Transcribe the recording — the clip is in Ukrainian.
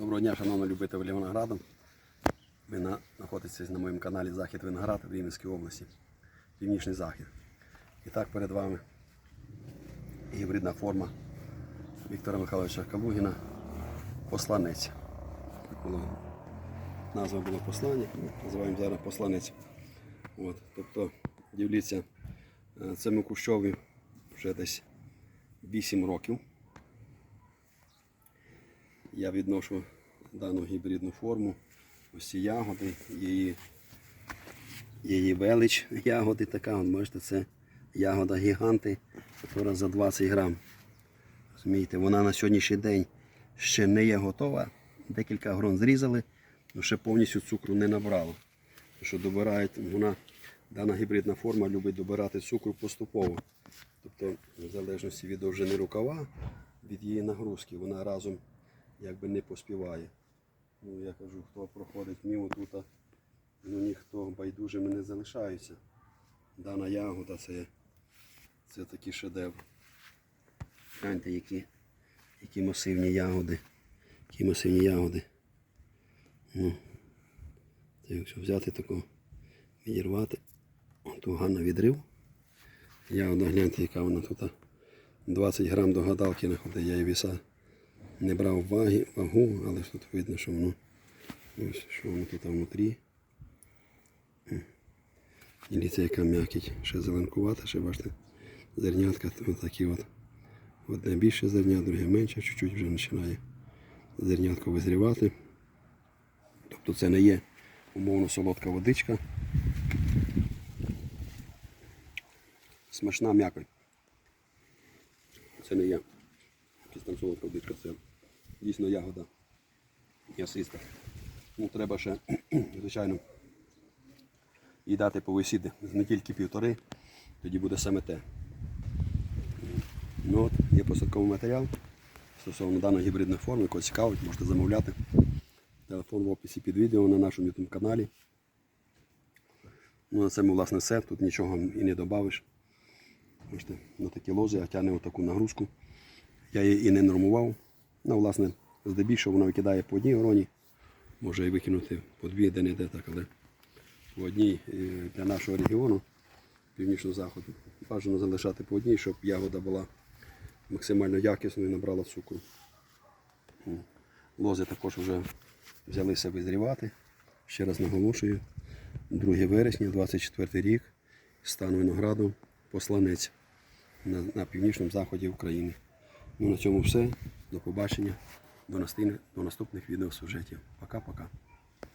Доброго дня, шановні любителі винограду. Ви на, знаходитесь на моєму каналі Захід Виноград в Рівненській області, Північний Захід. І так перед вами гібридна форма Віктора Михайловича Калугіна Посланець. Назва була послання, ну, називаємо зараз посланець. От, тобто, дивіться, е, цьому кущові вже десь 8 років. Я відношу дану гібридну форму. Ось ці ягоди, її, її велич ягоди така. От бачите, це ягода гіганти, яка за 20 грам. Розумієте, вона на сьогоднішній день ще не є готова. Декілька грон зрізали, але ще повністю цукру не набрала. Що добирають, вона, дана гібридна форма любить добирати цукру поступово. Тобто, в залежності від довжини рукава, від її нагрузки, вона разом якби не поспіває. Ну, я кажу, хто проходить мимо тут, ну ніхто байдужими не залишається. Дана ягода це, це такий шедевр. Гляньте, які, які масивні ягоди. Які масивні ягоди. Ну, це якщо взяти таку, відірвати, ту гарно відрив. Ягода, гляньте, яка вона тут. 20 грам до гадалки находить, я її віса не брав ваги, вагу, але ж тут видно, що воно ось, що воно тут внутрі. І ліця яка м'якіть, ще зеленкувата, ще бачите, зернятка такі от. Одне більше зерня, друге менше, чуть-чуть вже починає зернятко визрівати. Тобто це не є умовно солодка водичка. Смачна м'якоть. Це не є якась там солодка водичка, це дійсно ягода м'ясиста. Ну, треба ще, звичайно, їй дати повисіти не тільки півтори, тоді буде саме те. Ну от, є посадковий матеріал стосовно даної гібридної форми, кого цікавить, можете замовляти. Телефон в описі під відео на нашому YouTube каналі. Ну, на цьому, власне, все. Тут нічого і не додавиш. Бачите, на такі лози, а тягне отаку нагрузку. Я її і не нормував. Ну, власне, здебільшого вона викидає по одній гроні. Може і викинути по дві, де не де так, але по одній е, для нашого регіону, північного заходу, бажано залишати по одній, щоб ягода була максимально якісною і набрала цукру. Лози також вже взялися визрівати. Ще раз наголошую. 2 вересня, 24 рік, стан винограду, посланець на, на північному заході України. Ну, на цьому все. До побачення. До наступних, відеосюжетів. Пока-пока.